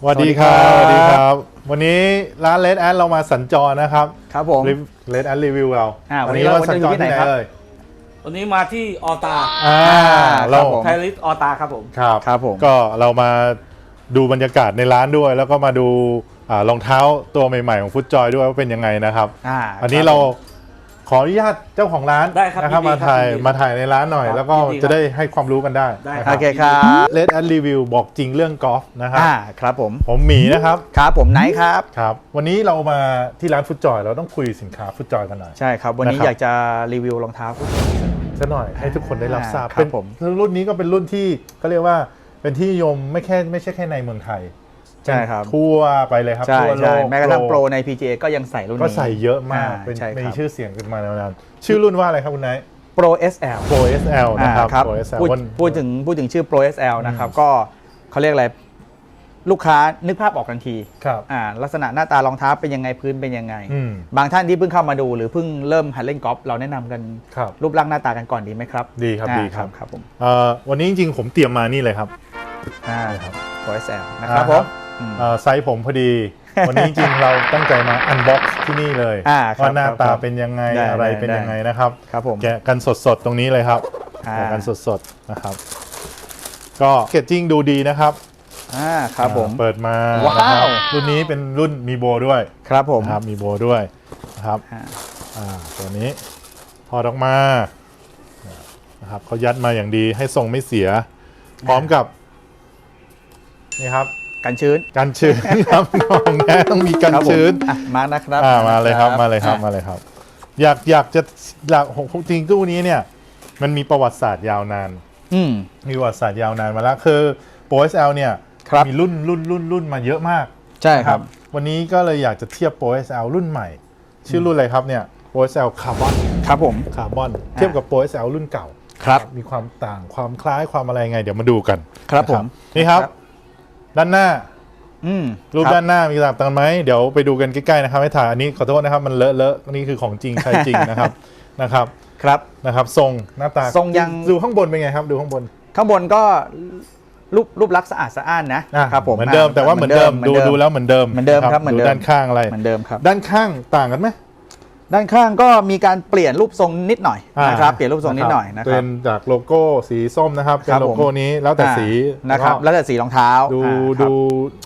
สวัสดีครับสวัสดีครับ วันนี้ร้านเลดแอดเรามาสัญจรนะครับครับผมเลดแอดรีวิวเราอ่าวันนี้เราสัญจรวันนี้อยู่ที่ที่ไหนไหนครับเอ่ยวันนี้มาที่ออตาอ่าครับเราผมไทยลิสออตาครับผมครับครับผมก็เรามาดูบรรยากาศในร้านด้วย แล้วก็มาดูอ่ารองเท้าตัวใหม่ๆของฟุตจอยด้วยว่าเป็นยังไงนะครับอ่าอันนี้คบเราผม ขออนุญาตเจ้าของร้านได้ครับนะครับยินดีมาถ่ายครับยินดีมาถ่ายในร้านหน่อย ครับแล้วก็ยินดีครับจะได้ให้ความรู้กันได้ได้นะครัโอบ เคครับเลดแอดรีวิวบอกจริงเรื่องกอล์ฟนะครับอ่าครับผมผมหมีนะครับครับผมไนท์ครับ ครับ วันนี้เรามาที่ร้านฟุตจอยเราต้องคุยสินค้าฟุตจอยกันหน่อย ใช่ครับวันนี้นะครับ อยากจะรีวิวรองเท้า ซะหน่อยให้ทุกคนได้รับทราบครับเป็นผม รุ่นนี้ก็เป็นรุ่นที่ก็เรียกว่าเป็นที่นิยมไม่แค่ไม่ใช่แค่ในเมืองไทย ใช่ครับ ทั่วไปเลยครับใช่ทั่วโลใช่กแม้กระทั่งโลโปรใน PGA ก็ยังใส่รุ่นนี้ ก็ใส่เยอะมากอ่เป็นใช่มีครับชื่อเสียงขึ้นมาแนวนานชื่อรุ่นว่าอะไรครับคุณไนท์ Pro SL Pro SL นะครับ อ่าครับ Pro SL พูดวัน พูดถึงพูดถึงชื่อ Pro SL นะครับ ก็เขาเรียกอะไร ลูกค้านึกภาพออกทันทีครับอ่าลักษณะหน้าตารองเท้าเป็นยังไงพื้นเป็นยังไง อืม บางท่านที่เพิ่งเข้ามาดูหรือเพิ่งเริ่มหัดเล่นกอล์ฟเราแนะนำกันครับ รูปร่างหน้าตากันก่อนดีไหมครับดีครับอ่าดีครับ ครับผมเอ่อวันนี้จริงๆผมเตรียมมานี่เลยครับ อ่าครับ Pro SL นะครับอ่าผครัมบอืมเอ่อ ไซส์ผมพอดี วันนี้จริงๆเราตั้งใจมาอันบ็อกซ์ที่นี่เลยอ่าครับว่าหน้าครับตาครับเป็นยังไงได้อะไรได้เป็นได้ยังไงนะครับครับผมแกะกันสดๆตรงนี้เลยครับอ่าแกะกันสดๆนะครับ ก็เกจจิ้งดูดีนะครับอ่าครับผมอ่าเปิดมาว้าวนะครับรุ่นนี้เป็นรุ่นมีโบด้วยครับผมนะครับมีโบด้วยนะครับอ่าอ่าตัวนี้พอดออกมานะครับเขายัดมาอย่างดีให้ทรงไม่เสีย พร้อมกับนี่ครับ กันชื้นกันชื้นครับของแท้ต้องมีกันครับผมชื้นอะมานะครับอ่ามาเลยครับมาเลยครับอะมาเลยครับ อยากอยากจะอยากจริงตู้นี้เนี่ย มันมีประวัติศาสตร์ยาวนานอืมมีประวัติศาสตร์ยาวนานมาแล้วคือโปร SL เนี่ยครับมีรุ่นรุ่นรุ่นรุ่นมาเยอะมาก ใช่นะครับ วันนี้ก็เลยอยากจะเทียบโปร SL รุ่นใหม่ ชื่อรุ่นอะไรครับเนี่ยโปร SL คาร์บอนครับผมคาร์บอนเทียบกับโปร SL รุ่นเก่าครับ มีความต่างความคล้ายความอะไรไง เดี๋ยวมาดูกันครับนะผมนี่ครับครับ ด้านหน้า อืมรูปคบด้านหน้ามีต่างกันไหมเดี๋ยวไปดูกันใกล้ๆนะครับให้ถ่ายอันนี้ขอโทษนะครับมันเลอะเลอะนี่คือของจริงใช้จริงนะครับนะครับครับ นะครับ ทรงหน้าตาทรงยัง ดูข้างบนเป็นไงครับ ดูข้างบนข้างบนก็รูปรูปลักษณ์สะอาดสะอ้านนะอะครับผมเหมือนเดิมอะแต่ว่าเหมือนเดิมหดูอนดูแล้วเหมือนเดิมเหมือนเดิมครับะเหมือนเดิม ด้านข้างอะไรเหมือนเดิมครับ ด้านข้างต่างกันไหม ด้านข้างก็มีการเปลี่ยนรูปทรงนิดหน่อยอ่านะครับเปลี่ยนรูปทรงนิดหน่อยนะคเป็รับนจากโลโก้สีส้มนะครับเป็นครับโลผมโก้นี้แล้วแต่สีอ่านะครับแล้วแล้วแต่สีรองเท้าก็ดูอ่าครับดู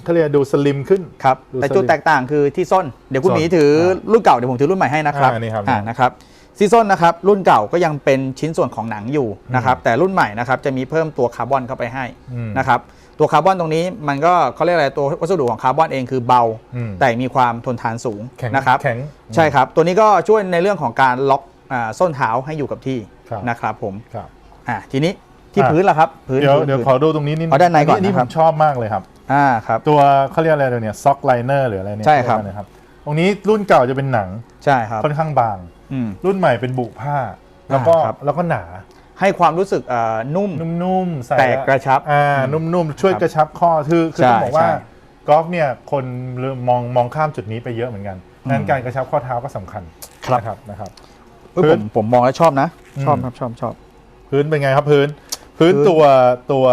เขาเรียกดูสลิมขึ้นครับดูแต่จุดสลิมแตกต่างคือที่ส้น เดี๋ยวคุณส้นหมีถืออารุ่นเก่าเดี๋ยวผมถือรุ่นใหม่ให้นะครับอ่านี่ครับอ่านะครับซีส้นนะครับรุ่นเก่าก็ยังเป็นชิ้นส่วนของหนังอยู่นะครับแต่รุ่นใหม่นะครับจะมีเพิ่มตัวคาร์บอนเข้าไปให้อืมนะครับ ตัวคาร์บอนตรงนี้มันก็เขาเรียกอะไรตัววัสดุของคาร์บอนเองคือเบาอืมแต่มีความทนทานสูงแข็งนะครับแข็งใช่ครับตัวนี้ก็ช่วยในเรื่องของการล็อกอ่าส้นเท้าให้อยู่กับที่ครับนะครับผมครับอ่าทีนี้ที่อะพื้นล่ะครับพื้นเดี๋ยวพื้นเดี๋ยวพื้นขอดูตรงนี้นิดเอาด้านในก่อนนี่นะผครับมชอบมากเลยครับอ่าครับตัวเขาเรียกอะไรเนี่ยซ็อกไลเนอร์หรืออะไรเนี่ยใช่ครับเยกว่าอะไครับตรงนี้รุ่นเก่าจะเป็นหนังใช่ครับค่อนข้างบางอืมรุ่นใหม่เป็นบุผ้าแล้วก็อ่าครับแล้วก็หนา ให้ความรู้สึกอ่านุ่ม นุ่มๆใส่แตกกระชับอ่านุ่มๆช่วยครับกระชับข้อคือคือใช่ต้องบอกว่าใช่ กอล์ฟเนี่ยคนมองมองข้ามจุดนี้ไปเยอะเหมือนกันนั้นการกระชับข้อเท้าก็สำคัญครับนะครับนะครับ เอ้ยพื้ผน มผมมองแล้วชอบนะอืมชอบครับชอบชอบ พื้นเป็นไงครับพื้น พื้นพื้นตัวตัว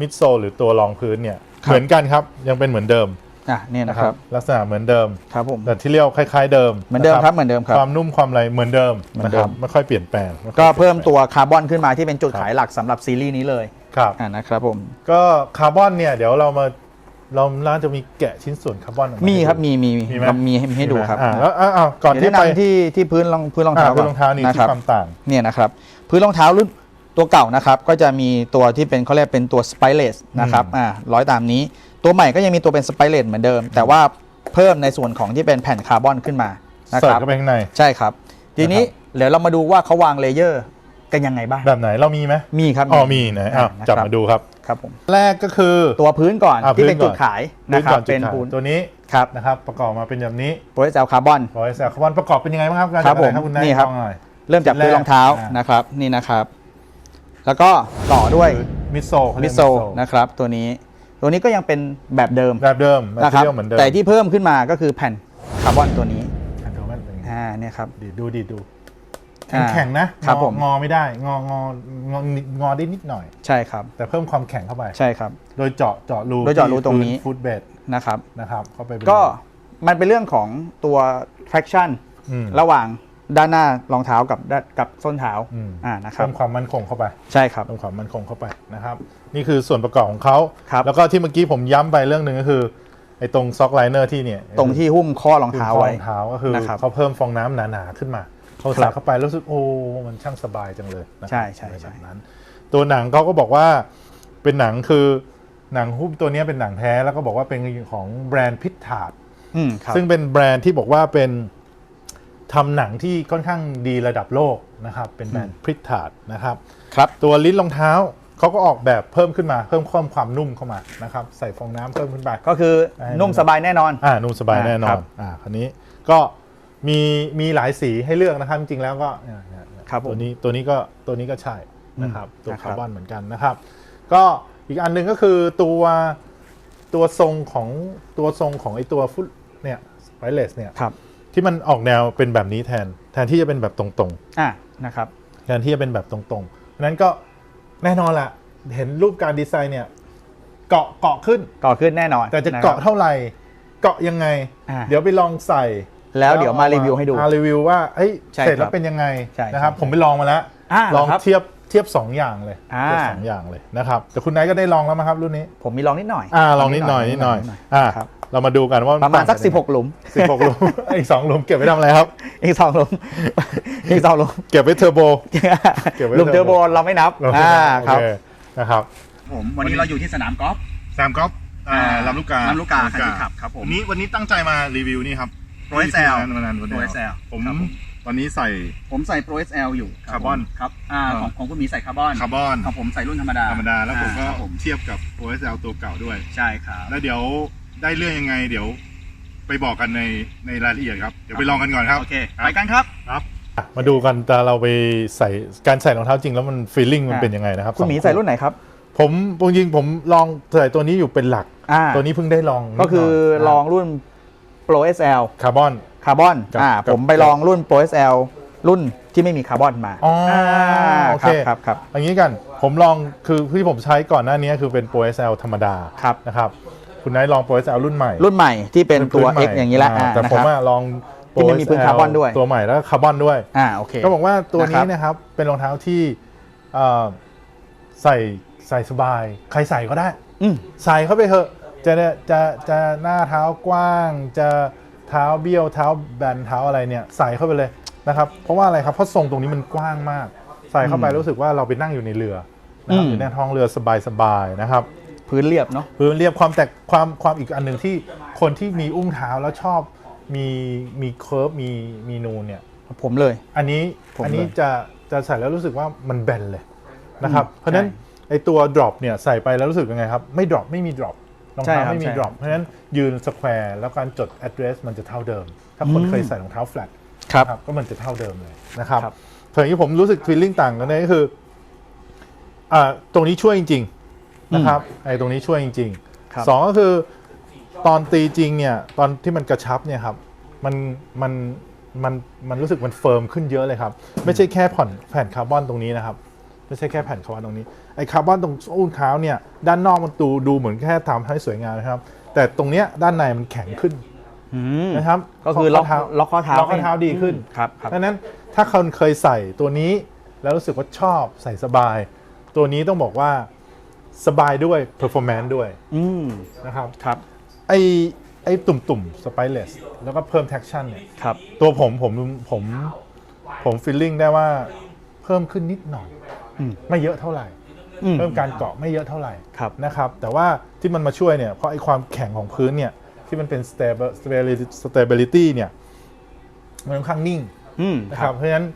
มิดโซลหรือตัวรองพื้นเนี่ยครับ เหมือนกันครับยังเป็นเหมือนเดิม อะเนี่ยนะนะคครัรับบลักษณะเหมือนเดิมครับผมแต่ที่เรียกคล้ายๆเดิมเหมือนเดิมะครับเหมือนเดิมครับความนุ่มความอะไรเหมือนเดิมเหมือนนะเดิครับมไม่ค่อยเปลี่ยนแปลงไค่อยก็เพิ่มปลี่ยนแปลงตัวคาร์บอนขึ้นมาที่เป็นจุดขายหลักสำหรับซีรีส์นี้เลยครับอ่านะครับผมก็คาร์บอนเนี่ยเดี๋ยวเรามาเราน่าจะมีแกะชิ้นส่วนคาร์บอนออกามีให้ครับดูมีมีมีไหมมีให้มีให้ดูครับอ่าแล้วอ่าอ่าก่อนเดี๋ยวที่แนะไปนำที่ที่พื้นรองพื้นรองอ่าเท้าพื้ก่นอนรองเท้านี่นะที่ครับความต่างเนี่ยนะครับพื้นรองเท้ารุ่นตัวเก่านะครับก็จะมีตัวที่เป็นเขาเรียกเป็นตัวสไปเลสนะครับอ่าร้อยตามนี้ ตัวใหม่ก็ยังมีตัวเป็นสไปเลสเหมือนเดิม แต่ว่าเพิ่มในส่วนของที่เป็นแผ่นคาร์บอนขึ้นมานะเสิคร์ฟรับเข้าไปข้างใน ใช่ครับ ทีนี้เดี๋ยวเรามาดูว่าเขาวางเลเยอร์กันยังไงบ้างแบบไหนเรามีไหมมีครับอ๋อมีนะอ้าวนะจับครับมาดูครับ ครับผมแรกก็คือ ตัวพื้นก่อนอ่าที่เป็นพื้นก่จุอน ดขายนะครับก่อนจุดเป็นขายปูนตัวนี้ครับนะครับ ประกอบมาเป็นแบบนี้โปรเจลคาร์บอนร้อยแสคาร์บอนประกอบเป็นยังไงบ้างครับการครับจัดอะไรผมคุณนายนี่ครับ ลองหน่อย เริ่มจากพื้นรองเท้าอ่านนะครับนี่นะครับ แล้วก็ต่อด้วยมิโซเขามิเรียกโซนะครับ ตัวนี้ ตัวนี้ก็ยังเป็นแบบเดิมแบบเดิมนะครับ material เหมือนเดิมแต่ที่เพิ่มขึ้นมาก็คือแผ่นคาร์บอนตัวนี้อันเดิมมันเป็นไงอ่าเนี่ยครับดีดดูดีดดูอ่าแข็งๆนะครับงอผมงอไม่ได้งองององงอได้นิดหน่อย ใช่ครับ แต่เพิ่มความแข็งเข้าไปใช่ครับ โดยเจาะเจาะรูโดยเจาะรูตรงนี้ฟุตเบดนะครับนะครับเข้าไปดูก็มันเป็นเรื่องของตัว traction อืมระหว่าง ด้านหน้ารองเท้ากับด้านกับส้นเท้าอืม อ่านะครับเพิ่มความมั่นคงเข้าไปใช่ครับ เพิ่มความมั่นคงเข้าไปนะครับ นี่คือส่วนประกอบของเขาครับ แล้วก็ที่เมื่อกี้ผมย้ำไปเรื่องหนึ่งก็คือไอ้ตรงซ็อกไลเนอร์ที่เนี่ย ตรงที่หุ้มข้อรองเท้าคือข้อไว้ รองเท้าก็คือนะครับเขาเพิ่มฟองน้ำหนาๆขึ้นมาเขาครัใส่บเข้าไปแล้วรู้สึกโอ้ มันช่างสบายจังเลยนะครับใช่ใช่อะไรใช่ แบบนั้น ตัวหนังเขาก็บอกว่าเป็นหนังคือหนังหุ้มตัวเนี้ยเป็นหนังแท้แล้วก็บอกว่าเป็นของแบรนด์พิทถาด อืมครับซึ่งเป็นแบรนด์ที่บอกว่าเป็น ทำหนังที่ค่อนข้างดีระดับโลกนะครับ เป็นแบรนด์พิทถาดนะครับ ครับ ตัวลิ้นรองเท้าเขาก็ออกแบบเพิ่มขึ้นมาเพิ่มความความนุ่มเข้ามานะครับใส่ฟองน้ำเพิ่มขึ้นไปก็คือใช่นุ่มสบายแน่นอน อ่านุ่มสบายแน่นอครันบ อ่าคราวนี้ก็มีมีหลายสีให้เลือกนะครับ จริงๆแล้วก็เนี่ยเนี่ยเนี่ย ครับผมตัวนี้ตัวนี้ก็ตัวนี้ก็ใช่นะครับตัวนะครับ คาร์บอนเหมือนกันนะครับ ก็อีกอันหนึ่งก็คือตัวตัวทรงของตัวทรงของไอตัวฟุตเนี่ยสไปเลสเนี่ยครับ ที่มันออกแนวเป็นแบบนี้แทน แทนที่จะเป็นแบบตรงอ่านะครับ ๆ แทนที่จะเป็นแบบตรงๆเพราะฉะนั้นก็แน่นอนแหละเห็นรูปการดีไซน์เนี่ย เกาะเกาะขึ้น ก่อขึ้นแน่นอนแต่จะนครับเกาะเท่าไหร่ เกาะยังไง อ่า เดี๋ยวไปลองใส่แล้วเดี๋ยวมารีวิวให้ดู มารีวิวว่าเฮ้ยใช่เสร็จแล้ครัวบเป็นยังไงใช่นะครับ ใช่ผมไปลองมาแล้วอ่าลองครับเทียบเทียบสองอย่างเลยอ่า เทียบสองอย่างเลยนะครับแต่คุณนายก็ได้ลองแล้วมั้งครับรุ่นนี้ ผมมีลองนิดหน่อย อ่าลองนิดหน่อยนิดหน่อยอ่าครับ เรามาดูกันว่าประมาณสัก16หลุมสิบหกหลุมอีกสองหลุมเก็บไว้ทำอะไรครับ อีกสองหลุมอีกสองหลุมเก็บไว้เทอร์โบเก็บไว้หลุมเทอร์โบเราไม่นับอ่าโอครับเคนะครับผมวันนี้เราอยู่ที่สนามกอล์ฟสามก๊อฟอ่าอ่าลำลูกกาลำลูกกาคันที่ขับครับผมวันนี้วันนี้ตั้งใจมารีวิวนี่ครับ Pro XL วันนั้นวัน Pro นี้ XL ผมครับผมวันนี้ใส่ผมใส่ Pro XL อยู่คาร์บอนผมครับอ่าอ่าของของคุณหมีใส่คาร์บอนคาร์บอนของผมใส่รุ่นธรรมดาธรรมดาแล้วผมก็อ่าครับผมเทียบกับ OSL ตัวเก่าด้วยใช่ครับแล้วเดี๋ยว ได้เรื่องยังไง เดี๋ยวไปบอกกันในในรายละเอียดครับเดี๋ยวไปลองกันก่อนครับโอเคไปกันครับครับมาดูกันแต่เราไปใส่การใส่รองเท้าจริงแล้วมันฟีลลิ่งมันอ่าเป็นยังไงนะครับคุณหมีสองใส่รุ่นไหนครับ ผมจริงๆผมลองใส่ตัวนี้อยู่เป็นหลัก อ่า ตัวนี้เพิ่งได้ลองก็คือลองรุ่น Pro SL คาร์บอน คาร์บอนกับอ่ากับ ผมไปลองรุ่น Pro SL รุ่นที่ไม่มีคาร์บอนมาอ๋อโอคเครับครับครับ อย่างนี้กันผมลองคือที่ผมใช้ก่อนหน้านี้คือเป็น Pro SL ธรรมดาครับ นะครับ คุณนายลอง Pro SL รุ่นใหม่ รุ่นใหม่ที่เป็นตัวพื้นใหม่ X อย่างนี้แหละาอ่าแต่นะผมครับ อะลองที่มันมีพื้น Pro คาร์บอนด้วย ตัวใหม่แล้วก็คาร์บอนด้วย อ่าโอเค ก็บอกว่าตัวนี้นะครับนะครับ เป็นรองเท้าที่เอ่อใส่ใส่สบาย ใครใส่ก็ได้ อืม ใส่เข้าไปเถอะ จะจะจะหน้าเท้ากว้าง จะเท้าเบี้ยวเท้าแบนเท้าอะไรเนี่ยใส่เข้าไปเลยนะครับ เพราะว่าอะไรครับเพราะทรงตรงนี้มันกว้างมาก ใส่เข้าไปรู้สึกว่าเราไปนั่งอยู่ในเรือนะครับอืม อยู่ในท้องเรือสบายๆนะครับ พื้นเรียบเนาะ พื้นเรียบความแตกความความอีกอันหนึ่งที่คนที่มีอุ้งเท้าแล้วชอบมีมีเคิร์ฟมีมีนูนเนี่ย ผมเลย อันนี้ผมอันนี้เลยจะจะใส่แล้วรู้สึกว่ามันแบนเลยนะครับอืมเพราะฉะนั้นใช่ไอตัว drop เนี่ยใส่ไปแล้วรู้สึกยังไงครับ ไม่ drop ไม่มี drop รองใช่เท้าครับไม่มี ใช่ drop เพราะฉะนั้นยืน square แล้วการจด address มันจะเท่าเดิม ถ้าคนอืมเคยใส่รองเท้า flat ครับ ครับก็มันจะเท่าเดิมเลยนะครับครับ ส่วนที่ผมรู้สึก feeling ต่างกันเลยก็คืออ่าตรงนี้ช่วยจริงๆ นะครับไอ้ตรงนี้ช่วยจริงครับๆสองก็คือตอนตีจริงเนี่ยตอนที่มันกระชับเนี่ยครับมันมันมันมันรู้สึกมันเฟิร์มขึ้นเยอะเลยครับ ไม่ใช่แค่ผ่อนแผ่นคาร์บอนตรงนี้นะครับ ไม่ใช่แค่แผ่นคาร์บอนตรงนี้ไอ้คาร์บอนตรงอุ้งเท้าเนี่ยด้านนอกมันดูดูเหมือนแค่ทำให้สวยงามนะครับ แต่ตรงเนี้ยด้านในมันแข็งขึ้นอืมนะครับ ก็คือล็อกข้ล็อกข้อเท้าล็อกข้อเท้าดีขึ้นครับครับดังนั้นถ้าคนเคยใส่ตัวนี้แล้วรู้สึกว่าชอบใส่สบาย ตัวนี้ต้องบอกว่า สบายด้วย performance ด้วยอืมนะครับครับ ไอไอตุ่มตุ่มสไปเลสแล้วก็เพิ่ม traction เนี่ยครับ ตัวผมผมผมผม feeling ได้ว่าเพิ่มขึ้นนิดหน่อย อืมไม่เยอะเท่าไหร่ อืม เพิ่มการเกาะไม่เยอะเท่าไหร่ครับ นะครับ แต่ว่าที่มันมาช่วยเนี่ยเพราะไอความแข็งของพื้นเนี่ยที่มันเป็น stable stability stability เนี่ยมันค่อนข้างนิ่งอืมนะครับเพราะฉะนั้น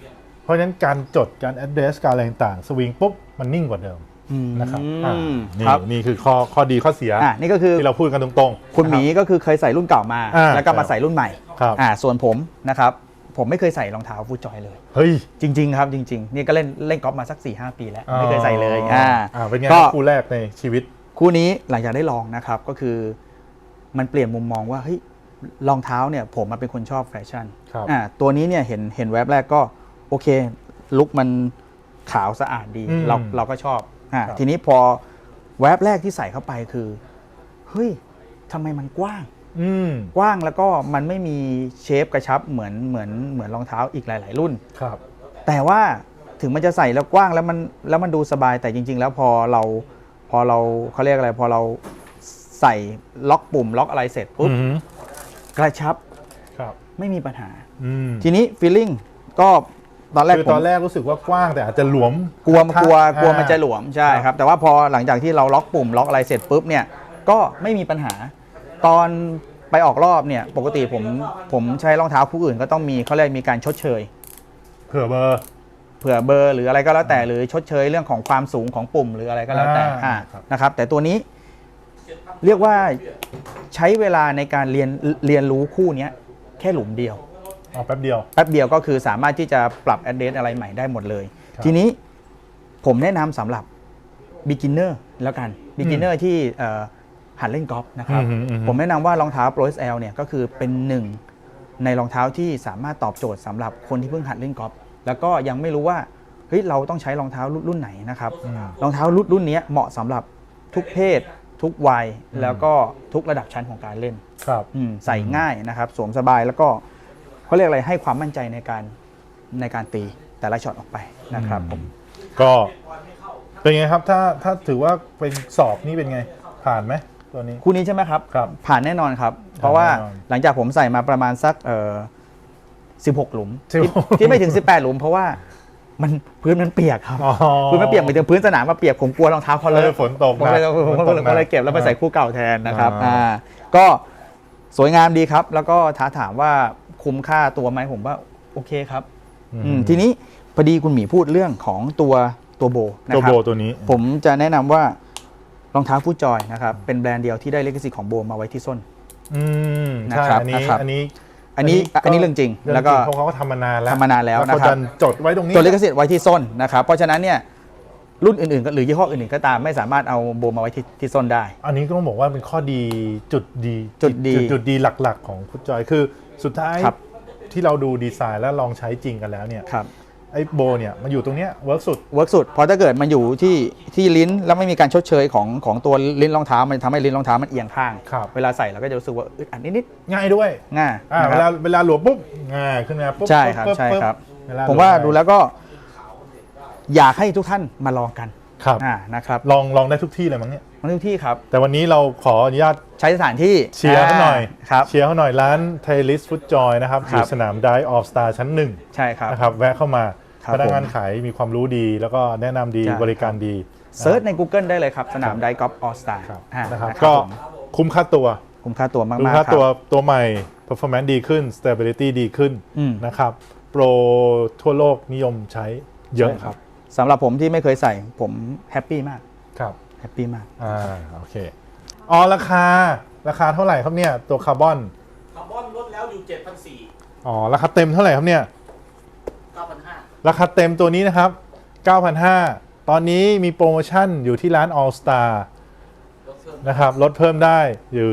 เพราะฉะนั้นการจดการ address การอะไรต่างๆสวิงปุ๊บมันนิ่งกว่าเดิม อืมนะครับอ่านี่ครับนี่คือข้อข้อดีข้อเสียอ่านี่ก็คือที่เราพูดกันตรงๆ คุณหมีนะก็คือเคยใส่รุ่นเก่ามา อ่าแล้วก็มาใส่รุ่นใหม่ครับ อ่าส่วนผมนะครับ ผมไม่เคยใส่รองเท้าฟูจอยเลย เฮ้ย จริง ๆ ครับจริง ๆ นี่ก็เล่นเล่นกอล์ฟมาสัก4 5ปีแล้ว ไม่เคยใส่เลยอ่าอ่าเป็นไงก็ครับคู่แรกในชีวิต คู่นี้หลังจากได้ลองนะครับก็คือ มันเปลี่ยนมุมมองว่าเฮ้ยรองเท้าเนี่ย ผมมาเป็นคนชอบแฟชั่นครับ อ่าตัวนี้เนี่ยเห็นเห็นแว็บแรกก็โอเค ลุคมันขาวสะอาดดีอืมเราเราก็ชอบ อ่าครับทีนี้พอแว็บแรกที่ใส่เข้าไปคือเฮ้ยทำไมมันกว้าง อืม กว้างแล้วก็มันไม่มีเชฟกระชับเหมือนเหมือนเหมือนรองเท้าอีกหลาย ๆ รุ่น ครับ แต่ว่าถึงมันจะใส่แล้วกว้างแล้วมันแล้วมันดูสบายแต่จริง ๆ แล้วพอเราพอเราเขาเรียกอะไร พอเราใส่ล็อกปุ่มล็อกอะไรเสร็จปุ๊บอืมกระชับครับ ไม่มีปัญหา อืม ทีนี้ฟีลลิ่งก็ ตอนแรกคือผมตอนแรกรู้สึกว่ากว้างแต่อาจจะหลวมกลัวกลัวกลัวอ่ามันจะหลวมใช่ครับ แต่ว่าพอหลังจากที่เราล็อกปุ่มล็อกอะไรเสร็จปุ๊บเนี่ยก็ไม่มีปัญหา ตอนไปออกรอบเนี่ยปกติผมผมใช้รองเท้าคู่อื่นก็ต้องมีเขาเรียกมีการชดเชย เผื่อเบอร์ เผื่อเบอร์หรืออะไรก็แล้วแต่หรือชดเชยเรื่องของความสูงของปุ่มหรืออะไรก็แล้วแต่อ่าอ่าครับ นะครับ แต่ตัวนี้เรียกว่าใช้เวลาในการเรียนเรียนรู้คู่เนี้ยแค่หลุมเดียว อ๋อแป๊บเดียว แป๊บเดียวก็คือสามารถที่จะปรับ address อะไรใหม่ได้หมดเลย ครับทีนี้ผมแนะนำสำหรับ beginner แล้วกัน beginner ที่เอ่อหัดเล่นกอล์ฟนะครับอืมอืม ผมแนะนำว่ารองเท้า Pro SL เนี่ยก็คือเป็นหนึ่งในรองเท้าที่สามารถตอบโจทย์สำหรับคนที่เพิ่งหัดเล่นกอล์ฟแล้วก็ยังไม่รู้ว่าเฮ้ยเราต้องใช้รองเท้ารุ่นรุ่นไหนนะครับอืมรองเท้ารุ่นรุ่นนี้เหมาะสำหรับทุกเพศ ทุกวัยแล้วก็ทุกระดับชั้นของการเล่น ครับ อืมใส่ง่ายนะครับ สวมสบายแล้วก็ เขาเรียกอะไรให้ความมั่นใจในการในการตีแต่ละช็อตออกไปนะครับผมก็เป็นไงครับถ้าถ้าถือว่าเป็นสอบนี่เป็นไงผ่านไหมตัวนี้ คู่นี้ใช่ไหมครับ ครับผ่านแน่นอนครับ เพราะว่าแน่นอนหลังจากผมใส่มาประมาณสักเอ่อ16 หลุมที่16 ที่ไม่ถึง 18 หลุม เพราะว่ามันพื้นมันเปียกครับอ๋อ พื้นมันเปียกเหมือนถึงพื้นสนามมาเปียกผมกลัวรองเท้าเขาเลเออะอฝนตกผมนะเลยผมฝนก็ตเลยนะก็เลยเก็บแล้วไปใส่คู่เก่าแทนนะครับอ่า อ่าก็สวยงามดีครับ แล้วก็ท้าถามว่า คุ้มค่าตัวไหมผมว่าโอเคครับอืมทีนี้พอดีคุณหมีพูดเรื่องของตัวตัวโบนะตัวครัโบบตัวนี้ ผมจะแนะนำว่ารองเท้าฟู้จอยนะครับ เป็นแบรนด์เดียวที่ได้เลขสิทธิ์ของโบมาไว้ที่ส้นอืมนะใช่ครับอันนี้นะครับอันนี้อันนี้อันนี้เรื่องจริงเรื่องแล้วก็จริงเพราะเขาก็ทำมานานแล้วทำมานานแล้วเขานะครับดันจดไว้ตรงนี้ตัวเลขสิทธิ์ไว้ที่ส้นนะครับ เพราะฉะนั้นเนี่ย รุ่นอื่นๆก็หรือยี่ห้ออื่นๆก็ตามไม่สามารถเอาโบมาไว้ที่ที่ส้นได้ อันนี้ก็ต้องบอกว่าเป็นข้อดีจุดดีจุดดีจุดดีหลักๆ ของฟุตจอยคือสุดท้ายครับ ที่เราดูดีไซน์แล้วลองใช้จริงกันแล้วเนี่ยครับไอ้โบเนี่ยมันอยู่ตรงเนี้ยเวิร์กสุด เวิร์กสุดเพราะถ้าเกิดมันอยู่ที่ที่ลิ้นแล้วไม่มีการชดเชยของของตัวลิ้นรองเท้ามันทำให้ลิ้นรองเท้ามันเอียงข้าง ครับ เวลาใส่เราก็จะรู้สึกว่าอึดอัดนิดง่ายด้วยๆง่ายอ่านะเวคลารับ เวลาหลวมปุ๊บง่ายขึ้นมาปุ๊บใช่ครับปุ๊ใช่ปุ๊ครับเลผมว่าหลดูแล้วก็ อยากให้ทุกท่านมาลองกันครับอ่านะครับลองลองได้ทุกที่เลยมั้งเนี่ยมาทุกที่ครับ แต่วันนี้เราขออนุญาตใช้สถานที่เชียร์เขาหน่อยครับเชียร์เขาหน่อยร้านไทลิสฟุตจอยนะครับอครัยู่บสนามไดออฟสตาร์ชั้นหนึ่งใช่ครับนะครับแวะเข้ามาครับพนักงานผมขายมีความรู้ดีแล้วก็แนะนำดีใช่บริการดีเซิร์ชใน Google ได้เลยครับ สนามไดกอล์ฟออสตาครับอ่านะครับนะก็ผมคุ้มค่าตัว คุ้มค่าตัวมากคุ้มๆคค่ารับตัวตัวใหม่ performance ดีขึ้น stability ดีขึ้นอืมนะครับโปรทั่วโลกนิยมใช้เยอะครับ สำหรับผมที่ไม่เคยใส่ผมแฮปปี้มากครับแฮปปี้มาก อ่าโอเคอ๋อราคาราคาเท่าไหร่ครับเนี่ยตัวคาร์บอนคาร์บอนลดแล้วอยู่7,400 อ๋อราคาเต็มเท่าไหร่ครับเนี่ย9,500 ราคาเต็มตัวนี้นะครับ 9,500 ตอนนี้มีโปรโมชั่นอยู่ที่ร้าน All Star ลดเพิ่มนะครับลดเพิ่มได้อยู่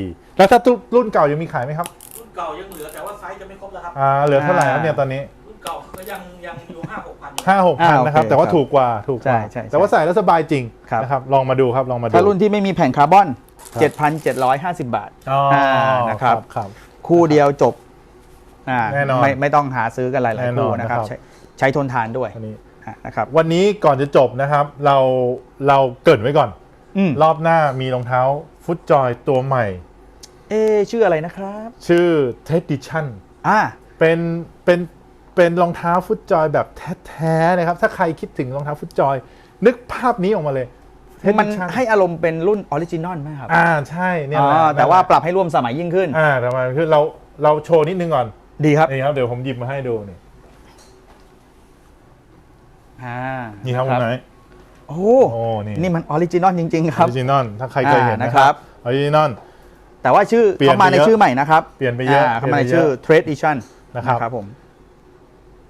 7,400แล้วถ้ารุ่นเก่ายังมีขายไหมครับรุ่นเก่ายังเหลือแต่ว่าไซส์จะไม่ครบแล้วครับ อ่าเหลือเท่าไหร่ครับเนี่ยตอนนี้รุ่นเก่าก็ยังยังอยู่5 6พัน5 6อ่าพันนะครับโอเคแต่ว่าครับถูกกว่าถูกกว่า ใช่ใช่แต่ว่าใส่แล้วสบายจริงครับ นะครับลองมาดูครับลองมาดูถ้ารุ่นที่ไม่มีแผ่นคาร์บอนครับ7,750 บาทอ๋ออานะครับ ครับ คู่เดียวจบอ่าแน่นอนไม่ไม่ต้องหาซื้อกันหลายแน่ๆนอคู่นนะครับนะครับ ใช้ใช้ทนทานด้วยอันนี้ อะนะครับวันนี้ก่อนจะจบนะครับ เราเราเกรินไว้ก่อน อืมรอบหน้ามีรองเท้าฟุตจอยตัวใหม่ เอะชื่ออะไรนะครับ ชื่อ Tradition อ่า เป็นเป็น เป็นรองเท้าฟุตจอยแบบแท้ๆนะครับ ถ้าใครคิดถึงรองเท้าฟุตจอย นึกภาพนี้ออกมาเลย มัน Tradition ให้อารมณ์เป็นรุ่นออริจินอลไหมครับ อ่าใช่เนี่ยอ๋แหละอแต่ว่านั่นหละปรับให้ร่วมสมัยยิ่งขึ้น อ่าทำไมคือเราเราโชว์นิดนึงก่อน ดีครับนี่ครับเดี๋ยวผมหยิบมาให้ดูนี่อ่านี่ครับคุณไหนโอ้โอ้นี่นี่มันออริจินอลจริง ๆคอรัอบริจินอลถ้าใครเคยเห็นอ่านะนะคครัรับบออริจินอลแต่ว่าชื่อเปลี่ยนเขามาไปในเยอะชื่อใหม่นะครับ เปลี่ยนไปเยอะาเขามาในเปลี่ยนไปเยอะชื่อ Trade Edition นะครับครับผม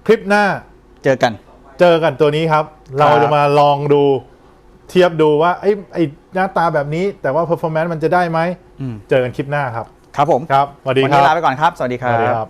คลิปหน้าเจอกัน เจอกันตัวนี้ครับ เราจะมาลองดูเทียบดูว่าไอ้ไอ้หน้าตาแบบนี้ แต่ว่า performance มันจะได้ไหม อืม เจอกันคลิปหน้าครับ ครับผม ครับสวัสดีวันครันี้บลาไปก่อนครับ สวัสดีคสรัวัสดีบครับ